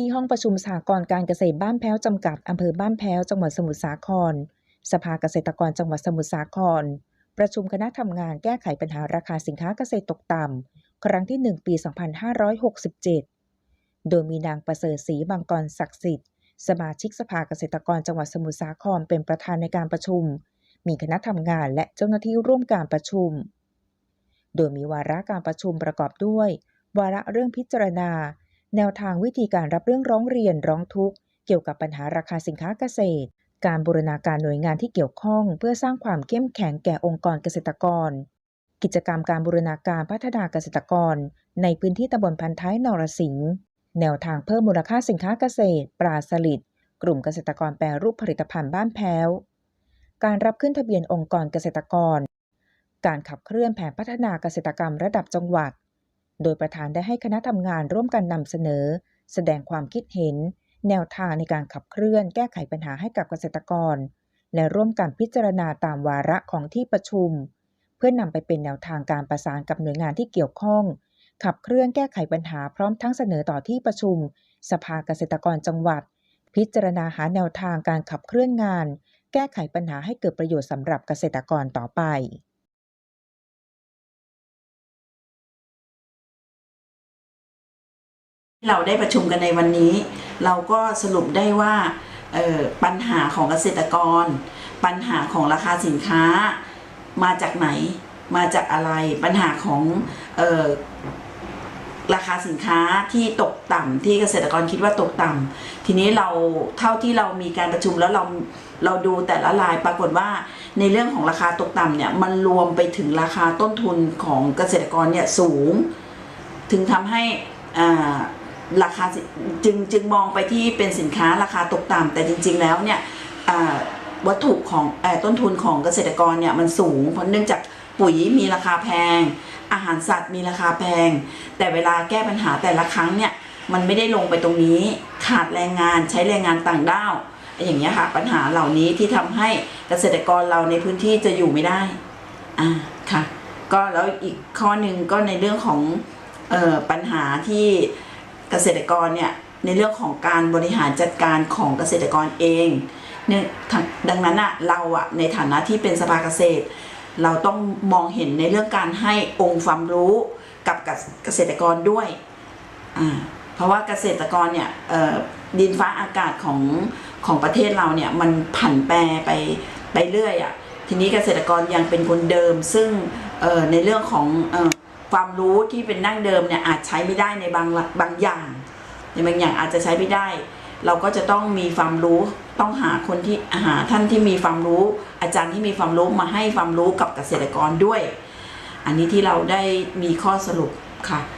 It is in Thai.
ที่ห้องประชุมสหกรณ์การเกษตรบ้านแพ้วจำกัดอำเภอบ้านแพ้วจังหวัดสมุทรสาคร สภาเกษตรกรจังหวัดสมุทรสาคร ประชุมคณะทำงานแก้ไขปัญหาราคาสินค้าเกษตรตกต่ำครั้งที่ 1 ปี 2567 โดยมีนางประเสริฐศรีบางกรศักดิ์สิทธิ์สมาชิกสภาเกษตรกรจังหวัดสมุทรสาครเป็นประธานในการประชุม มีคณะทำงานและเจ้าหน้าที่ร่วมการประชุม โดยมีวาระการประชุมประกอบด้วย วาระเรื่องพิจารณา แนวทางวิธีการรับเรื่องร้องเรียนร้องทุกข์เกี่ยวกับปัญหาราคาสินค้าเกษตร การบูรณาการหน่วยงานที่เกี่ยวข้อง เพื่อสร้างความเข้มแข็งแก่องค์กรเกษตรกร กิจกรรมการบูรณาการพัฒนาเกษตรกร ในพื้นที่ตำบลพันท้ายนรสิงห์แนวทางเพิ่มมูลค่าสินค้าเกษตร ปลาสลิดกลุ่มเกษตรกรแปรรูปผลิตภัณฑ์บ้านแพ้ว การรับขึ้นทะเบียนองค์กรเกษตรกร การขับเคลื่อนแผนพัฒนาเกษตรกรรมระดับจังหวัด โดยประธานได้ให้คณะทำงานร่วมกันนำเสนอ แสดงความคิดเห็น แนวทางในการขับเคลื่อน แก้ไขปัญหาให้กับเกษตรกร และร่วมกันพิจารณาตามวาระของที่ประชุม เพื่อนำไปเป็นแนวทางการประสานกับหน่วยงานที่เกี่ยวข้อง ขับเคลื่อนแก้ไขปัญหาพร้อมทั้งเสนอต่อที่ประชุม สภาเกษตรกรจังหวัด พิจารณาหาแนวทางการขับเคลื่อนงาน แก้ไขปัญหาให้เกิดประโยชน์สำหรับเกษตรกรต่อไป เราได้ประชุมกันในวันนี้ เราก็สรุปได้ว่าปัญหาของเกษตรกร ปัญหาของราคาสินค้า มาจากไหน มาจากอะไร ปัญหาของออราคาสินค้าที่ตกต่ำที่เกษตรกรคิดว่าตกต่ำทีนี้เราเท่าที่เรามีการประชุมแล้วเราเราดูแต่ละรายปรากฏว่าในเรื่องของราคาตกต่ำเนี่ยมันรวมไปถึงราคาต้นทุนของเกษตรกรเนี่ยสูง ถึงทำให้อ่า ราคาจึงจึงมองไปที่เป็นสินค้าราคาตกต่ำแต่จริง ๆ แล้วเนี่ยวัตถุของอต้นทุนของเกษตรกรเนี่ยมันสูง เพราะเนื่องจากปุ๋ยมีราคาแพง อาหารสัตว์มีราคาแพง แต่เวลาแก้ปัญหาแต่ละครั้งเนี่ยมันไม่ได้ลงไปตรงนี้ขาดแรงงานใช้แรงงานต่างด้าวอย่างเงี้ยค่ะปัญหาเหล่านี้ที่ทำให้เกษตรกรเราในพื้นที่จะอยู่ไม่ได้อ่าค่ะ ก็แล้วอีกข้อหนึ่งก็ในเรื่องของออปัญหาที่ เกษตรกรเนี่ยในเรื่องของการบริหารจัดการของเกษตรกรเองเนี่ยทั้งดังนั้นอะเราอะในฐานะที่เป็นสภาเกษตร เราต้องมองเห็นในเรื่องการให้องค์ความรู้กับเกษตรกรด้วยอ่าเพราะว่าเกษตรกรเนี่ยดินฟ้าอากาศของของประเทศเราเนี่ยมันผันแปรไปไปเรื่อยอะทีนี้เกษตรกรยังเป็นคนเดิมซึ่งในเรื่องของ ความรู้ที่เป็นนั่งเดิมเนี่ยอาจใช้ไม่ได้ในบางบางอย่าง ในบางอย่างอาจจะใช้ไม่ได้ เราก็จะต้องมีความรู้ต้องหาคนที่หาท่านที่มีความรู้ อาจารย์ที่มีความรู้มาให้ความรู้กับเกษตรกรด้วย อันนี้ที่เราได้มีข้อสรุปค่ะ